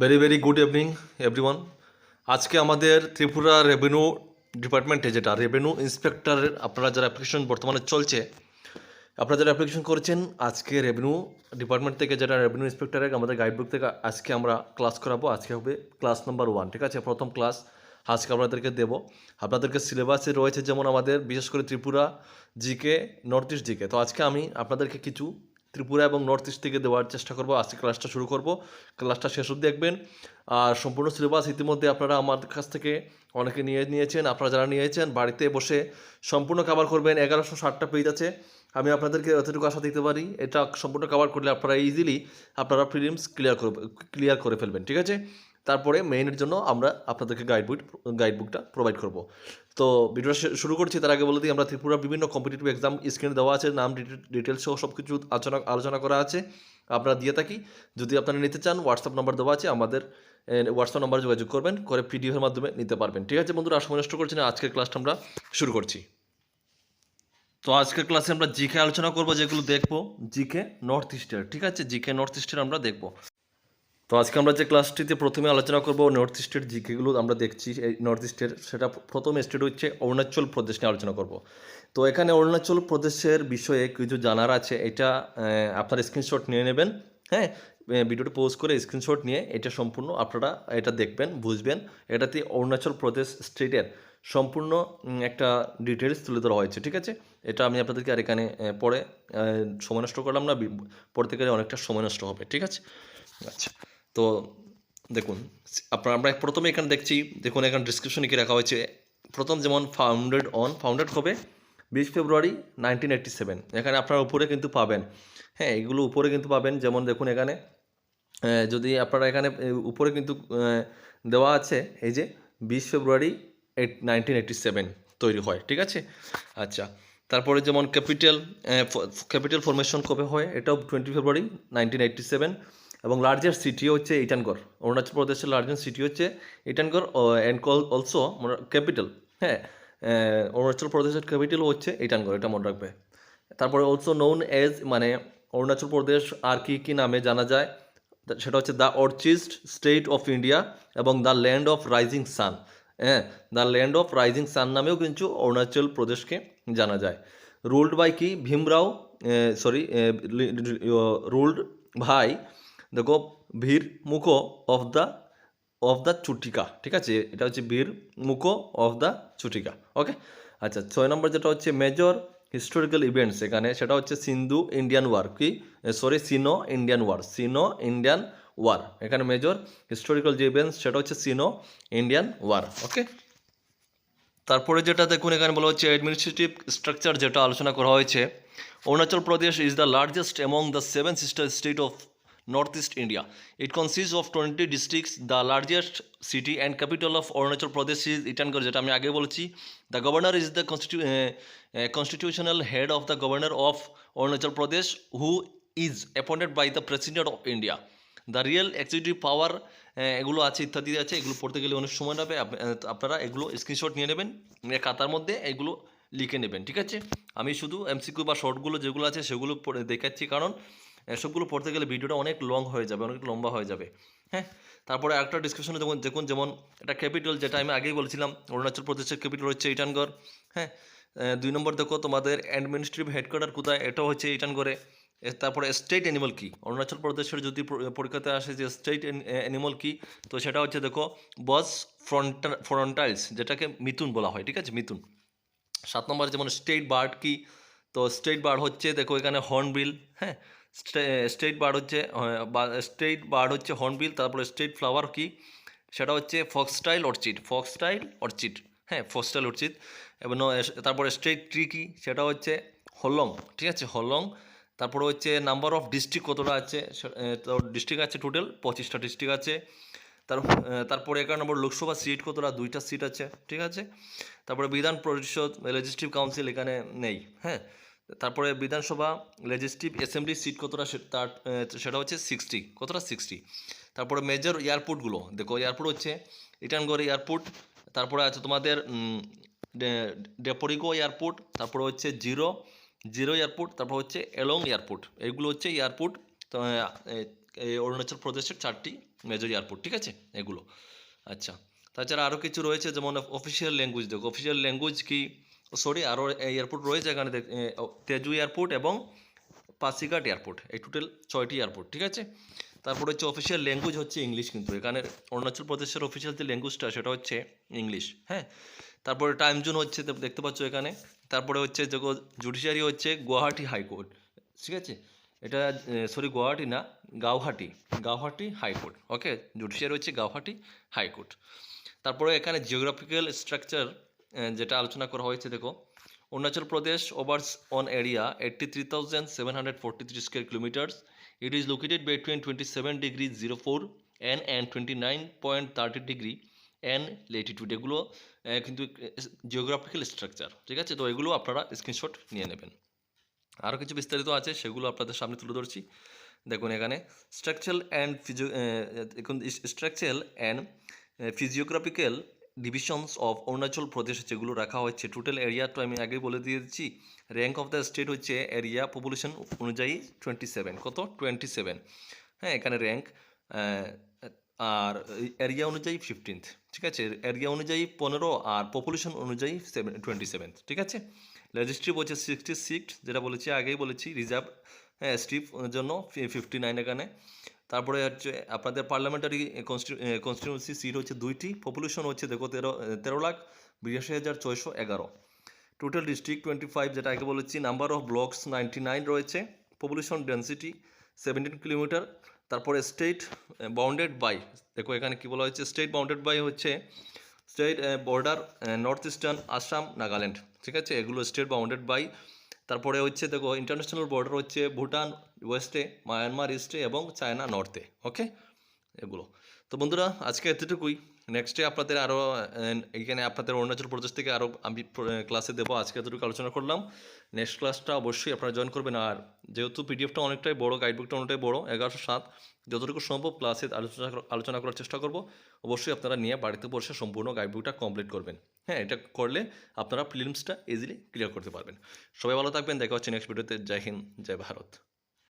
Very very good evening everyone আজকে আমাদের Tripura revenue ডিপার্টমেন্টে যেটা রেভিনিউ ইন্সপেক্টরের আপনারা যারা অ্যাপ্লিকেশন বর্তমানে চলছে, আপনারা যারা অ্যাপ্লিকেশন করেছেন, আজকে রেভিনিউ ডিপার্টমেন্ট থেকে যেটা রেভিনিউ ইন্সপেক্টরের আমাদের গাইডবুক থেকে আজকে আমরা ক্লাস করাবো। আজকে হবে ক্লাস নাম্বার ওয়ান ঠিক আছে? প্রথম ক্লাস আজকে আপনাদেরকে দেব। আপনাদেরকে সিলেবাসে রয়েছে যেমন আমাদের, বিশেষ করে Tripura GK north east GK. তো আজকে আমি আপনাদেরকে কিছু ত্রিপুরা এবং নর্থ ইস্ট থেকে দেওয়ার চেষ্টা করব। আজকে ক্লাসটা শুরু করব। ক্লাসটা শেষ অবধি দেখবেন। আর সম্পূর্ণ সিলেবাস ইতিমধ্যে আপনারা আমার কাছ থেকে অনেকে নিয়ে নিয়েছেন, আপনারা যারা নিয়েছেন, বাড়িতে বসে সম্পূর্ণ কাভার করবেন। এগারোশো ষাটটা পেজ আছে। আমি আপনাদেরকে এতটুকু আশা দিতে পারি, এটা সম্পূর্ণ কভার করলে আপনারা ইজিলি আপনারা ফিলিমস ক্লিয়ার করবে ক্লিয়ার করে ফেলবেন, ঠিক আছে? তারপরে মেইনের জন্য আমরা আপনাদেরকে গাইড বুক গাইড বুকটা প্রোভাইড করব। তো ভিডিওটা শুরু করছি, তার আগে বলে দিই, আমরা ত্রিপুরার বিভিন্ন কম্পিটিটিভ এক্সাম স্ক্রিনে দেওয়া আছে, নাম ডিটেলস সহ সব কিছু আলোচনা আলোচনা করা আছে। আমরা দিয়ে থাকি। যদি আপনারা নিতে চান হোয়াটসঅ্যাপ নাম্বার দেওয়া আছে, আমাদের হোয়াটসঅ্যাপ নাম্বার যোগাযোগ করবেন, করে পিডিএফের মাধ্যমে নিতে পারবেন। ঠিক আছে বন্ধুরা সময় নষ্ট করছি না, আজকের ক্লাসটা আমরা শুরু করছি। তো আজকের ক্লাসে আমরা জিকে আলোচনা করব, যেগুলো দেখব জিকে নর্থ ইস্টের ঠিক আছে? জিকে নর্থ ইস্টের আমরা দেখব। তো আজকে আমরা যে ক্লাসটিতে প্রথমে আলোচনা করব নর্থ ইস্টের জিকেগুলো আমরা দেখছি, এই নর্থ ইস্টের সেটা প্রথম স্টেট হচ্ছে অরুণাচল প্রদেশ নিয়ে আলোচনা করব। তো এখানে অরুণাচল প্রদেশের বিষয়ে কিছু জানার আছে, এটা আপনার স্ক্রিনশট নিয়ে নেবেন হ্যাঁ? ভিডিওটি পোস্ট করে স্ক্রিনশট নিয়ে এটা সম্পূর্ণ আপনারা এটা দেখবেন, বুঝবেন। এটাতে অরুণাচল প্রদেশ স্টেটের সম্পূর্ণ একটা ডিটেলস তুলে ধরা হয়েছে, ঠিক আছে? এটা আমি আপনাদেরকে আর এখানে পরে সময় নষ্ট করলাম না পড়তে গেলে অনেকটা সময় নষ্ট হবে, ঠিক আছে? আচ্ছা। তো দেখুন, আপনার, আমরা প্রথমে এখানে দেখছি, দেখুন এখানে ডিসক্রিপশনে কি রাখা হয়েছে, প্রথম যেমন ফাউন্ডেড অন ফাউন্ডেড হবে বিশ ফেব্রুয়ারি নাইনটিন এইটটি সেভেন এখানে আপনার উপরে কিন্তু পাবেন। হ্যাঁ এগুলো উপরে কিন্তু পাবেন, যেমন দেখুন এখানে যদি আপনারা এখানে উপরে কিন্তু দেওয়া আছে, এই যে বিশ ফেব্রুয়ারি এইট নাইনটিন এইটটি সেভেন তৈরি হয়, ঠিক আছে? আচ্ছা তারপরে যেমন ক্যাপিটাল ক্যাপিটাল ফরমেশন কবে হয়? এটাও twenty February nineteen eighty seven এবং লার্জেস্ট সিটি হচ্ছে ইটানগড় অরুণাচল প্রদেশের লার্জেস্ট সিটি হচ্ছে Itanagar and call also capital হ্যাঁ অরুণাচল প্রদেশের ক্যাপিটাল হচ্ছে ইটানগড় এটা মনে রাখবে। তারপরে অলসো নোন এজ মানে অরুণাচল প্রদেশ আর কি কি নামে জানা যায়? সেটা হচ্ছে the orchid state of India এবং the land of rising sun হ্যাঁ? The land of rising sun নামেও কিন্তু অরুণাচল প্রদেশকে জানা যায়। রুলড বাই কি? ভীমরাও সরি রুলড ভাই দেখো ভীর মুখো অফ দ্য অফ দ্য চুটিকা, ঠিক আছে? এটা হচ্ছে বীর মুখো অফ দ্য চুটিকা ওকে আচ্ছা ছয় নম্বর যেটা হচ্ছে মেজর হিস্টোরিক্যাল ইভেন্টস এখানে, সেটা হচ্ছে সিন্ধু ইন্ডিয়ান ওয়ার কি? Sorry Sino Indian war Sino Indian war এখানে মেজর হিস্টোরিক্যাল যে ইভেন্টস সেটা হচ্ছে সিনো ইন্ডিয়ান ওয়ার ওকে তারপরে যেটা দেখুন এখানে বলা হচ্ছে অ্যাডমিনিস্ট্রেটিভ স্ট্রাকচার যেটা আলোচনা করা হয়েছে, Arunachal Pradesh is the largest among the seven sister state of East India it consist of twenty districts the largest city and capital of Arunachal Pradesh is Itanagar যেটা আমি আগে বলেছি। The governor is the constitu constitutional head of the governor of Arunachal Pradesh who is appointed by the president of India the real executive power এগুলো আছে, ইত্যাদি আছে, এগুলো পড়তে গেলে অনেক সময় নেবে আপনারা এগুলো স্ক্রিনশট নিয়ে নেবেন খাতার মধ্যে এগুলো লিখে নেবেন, ঠিক আছে? আমি শুধু এমসিকিউ বা শর্টগুলো যেগুলো আছে, সেগুলো দেখাচ্ছি, কারণ এসবগুলো পড়তে গেলে ভিডিওটা অনেক লং হয়ে যাবে অনেক লম্বা হয়ে যাবে। হ্যাঁ? তারপরে একটা ডিসকাশনে যেমন দেখুন যেমন এটা ক্যাপিটাল যেটা আমি আগেই বলছিলাম অরুণাচল প্রদেশের ক্যাপিটাল হচ্ছে ইটানগড়। হ্যাঁ? দুই নম্বর দেখো তোমাদের অ্যাডমিনিস্ট্রেটিভ হেডকোয়ার্টার কোথায়? এটাও হচ্ছে ইটানগড়ে। এ, তারপরে স্টেট অ্যানিমাল কি? অরুণাচল প্রদেশের যদি পরীক্ষাতে আসে যে স্টেট অ্যানিমাল কি তো সেটা হচ্ছে দেখো বস ফ্রন্টা ফ্রন্টাইলস যেটাকে মিথুন বলা হয় ঠিক আছে? মিথুন। সাত নম্বর যেমন স্টেট বার্ড কি তো স্টেট বার্ড হচ্ছে দেখো এখানে হর্নবিল হ্যাঁ? স্টেট বার্ড হচ্ছে স্টেট বার্ড হচ্ছে হর্নবিল, তারপরে স্টেট ফ্লাওয়ার কি? সেটা হচ্ছে ফক্সটাইল অর্চিড ফক্সটাইল অর্চিড হ্যাঁ ফক্সটাইল অর্চিড, এবং তারপরে স্টেট ট্রি কি? সেটা হচ্ছে হলং, ঠিক আছে, হলং, তারপরে হচ্ছে নাম্বার অফ ডিস্ট্রিক্ট কতটা আছে? ডিস্ট্রিক্ট আছে টোটাল পঁচিশটা ডিস্ট্রিক্ট আছে, তার তারপরে এগারো নম্বর লোকসভা সিট কতটা? দুইটা সিট আছে, ঠিক আছে, তারপরে বিধান পরিষদ লেজিসলেটিভ কাউন্সিল এখানে নেই হ্যাঁ তারপরে বিধানসভা লেজিসলেটিভ অ্যাসেম্বলি সিট কতটা তার সেটা হচ্ছে সিক্সটি কতটা সিক্সটি তারপরে মেজর এয়ারপোর্টগুলো দেখো এয়ারপোর্ট হচ্ছে ইটানগড় এয়ারপোর্ট তারপরে আছে তোমাদের ডেপোরিগো এয়ারপোর্ট তারপরে হচ্ছে জিরো জিরো এয়ারপোর্ট তারপর হচ্ছে এলং এয়ারপোর্ট এগুলো হচ্ছে এয়ারপোর্ট অরুণাচল প্রদেশের চারটি মেজর এয়ারপোর্ট ঠিক আছে? এগুলো। আচ্ছা। তাছাড়া আরও কিছু রয়েছে যেমন অফিসিয়াল ল্যাঙ্গুয়েজ দেখো অফিসিয়াল ল্যাঙ্গুয়েজ কি? সরি আরও এয়ারপোর্ট রয়েছে এখানে তেজু এয়ারপোর্ট এবং পাসিঘাট এয়ারপোর্ট এই টোটাল ছয়টি এয়ারপোর্ট ঠিক আছে? তারপরে হচ্ছে অফিসিয়াল ল্যাঙ্গুয়েজ হচ্ছে ইংলিশ কিন্তু। এখানে অরুণাচল প্রদেশের অফিসিয়াল যে ল্যাঙ্গুয়েজটা সেটা হচ্ছে ইংলিশ হ্যাঁ? তারপরে টাইম জোন হচ্ছে দেখ- দেখতে পাচ্ছ এখানে। তারপরে হচ্ছে যে জুডিশিয়ারি হচ্ছে গুয়াহাটি হাইকোর্ট, ঠিক আছে? এটা সরি গুয়াহাটি না, গাওহাটি গাওহাটি হাইকোর্ট ওকে জুডিশিয়ারি হচ্ছে গাওহাটি হাইকোর্ট। তারপরে এখানে জিওগ্রাফিক্যাল স্ট্রাকচার যেটা আলোচনা করা হয়েছে, দেখো। Arunachal Pradesh covers on area eighty three thousand seven hundred forty three square kilometres it is located between twenty seven degree zero four N and twenty nine point thirty degree N latitude এগুলো কিন্তু geographical structure ঠিক আছে? তো এগুলো আপনারা screenshot নিয়ে নেবেন। আরও কিছু বিস্তারিত আছে, সেগুলো আপনাদের সামনে তুলে ধরছি। দেখুন এখানে structural and physio structural and physiographical divisions of Arunachal Pradesh যেগুলো রাখা হয়েছে। টোটাল এরিয়া তো আমি আগে বলে দিয়েছি। র্যাঙ্ক অফ দ্য স্টেট হচ্ছে এরিয়া পপুলেশন অনুযায়ী টোয়েন্টি সেভেন কত? টোয়েন্টি সেভেন হ্যাঁ এখানে র্যাঙ্ক আর এরিয়া অনুযায়ী ফিফটিন্থ ঠিক আছে? এরিয়া অনুযায়ী পনেরো আর পপুলেশন অনুযায়ী সেভেন টোয়েন্টি সেভেন্থ ঠিক আছে? লেজিস্ট্রিপ হচ্ছে সিক্সটি সিক্স যেটা বলেছি আগেই বলেছি। রিজার্ভ হ্যাঁ স্ট্রিপ জন্য ফিফটি নাইন এখানে। তারপরে হচ্ছে আপনাদের পার্লামেন্টারি কনস্টিটিউন্সি সিট হচ্ছে দুইটি। পপুলেশন হচ্ছে দেখো তেরো তেরো লাখ বিরাশি হাজার ছয়শো এগারো। টোটাল ডিস্ট্রিক্ট টোয়েন্টি ফাইভ যেটা আগে বলেছি number of blocks ninety nine রয়েছে। পপুলেশন ডেন্সিটি সেভেন্টিন কিলোমিটার তারপরে স্টেট বাউন্ডেড বাই দেখো এখানে কি বলা হয়েছে? স্টেট বাউন্ডেড বাই হচ্ছে state border north eastern Assam Nagaland ঠিক আছে? এগুলো স্টেট বাউন্ডেড বাই তারপরে হচ্ছে দেখো ইন্টারন্যাশনাল বর্ডার হচ্ছে ভুটান ওয়েস্টে মায়ানমার ইস্টে এবং চায়না নর্থে ওকে এগুলো। তো বন্ধুরা, আজকে এতটুকুই। নেক্সটে আপনাদের আরও এখানে আপনাদের অরুণাচল প্রদেশ থেকে আরও আমি ক্লাসে দেবো। আজকে এতটুকু আলোচনা করলাম। নেক্সট ক্লাসটা অবশ্যই আপনারা জয়েন করবেন। আর যেহেতু পিডিএফটা অনেকটাই বড় গাইডবুকটা অনেকটাই বড়, এগারোশো সাত, যতটুকু সম্ভব ক্লাসে আলোচনা আলোচনা করার চেষ্টা করব। অবশ্যই আপনারা নিয়ে বাড়িতে বসে সম্পূর্ণ গাইডবুকটা কমপ্লিট করবেন। হ্যাঁ এটা করলে আপনারা ফিল্মসটা ইজিলি ক্লিয়ার করতে পারবেন। সবাই ভালো থাকবেন। দেখা হচ্ছে নেক্সট ভিডিওতে জয় হিন্দ, জয় ভারত।